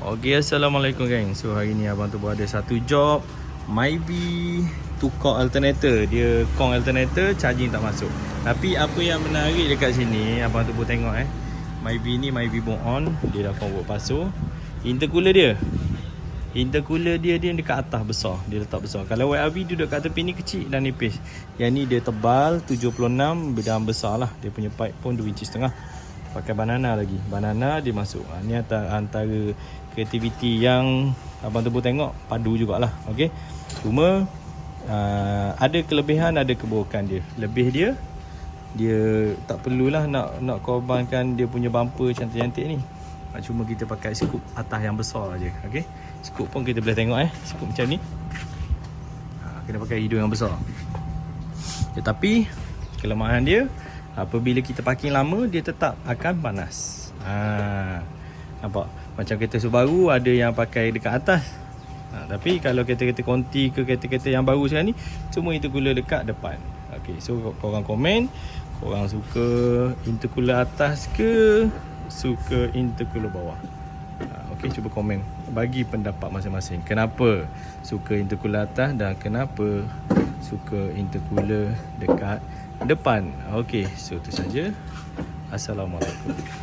Okay, Assalamualaikum gang So hari ni abang tu berada satu job. Mybe tukar alternator. Dia kong alternator charging tak masuk. Tapi apa yang menarik dekat sini Abang tu pun tengok eh. Mybe ni Mybe bone on. Dia dah convert pasu Intercooler dia. Intercooler dia dia dekat atas besar. Dia letak besar. Kalau YRV duduk kat tepi ni kecil dan nipis. Yang ni dia tebal 76 Bedang besar lah. Dia punya pipe pun 2 inci setengah Pakai banana lagi. Banana dia masuk ha, Ni antara, antara Kreativiti yang Abang Tebu tengok Padu jugalah Okay Cuma uh, Ada kelebihan Ada keburukan dia. Lebih dia Dia tak perlulah nak nak korbankan Dia punya bumper cantik-cantik ni. Ha, Cuma kita pakai scoop atas yang besar je Okay Scoop pun kita boleh tengok eh Scoop macam ni. Ha, Kena pakai hidung yang besar. Tetapi kelemahan dia apabila kita parking lama dia tetap akan panas. Ha. Nampak? Macam kereta Subaru ada yang pakai dekat atas. Ha, tapi kalau kereta-kereta konti ke kereta-kereta yang baru sekarang ni semua intercooler dekat depan. Okey, so korang komen korang suka intercooler atas ke suka intercooler bawah. Ha, Okey, cuba komen bagi pendapat masing-masing. Kenapa suka intercooler atas dan kenapa suka intercooler dekat depan. Okey, so itu saja. Assalamualaikum.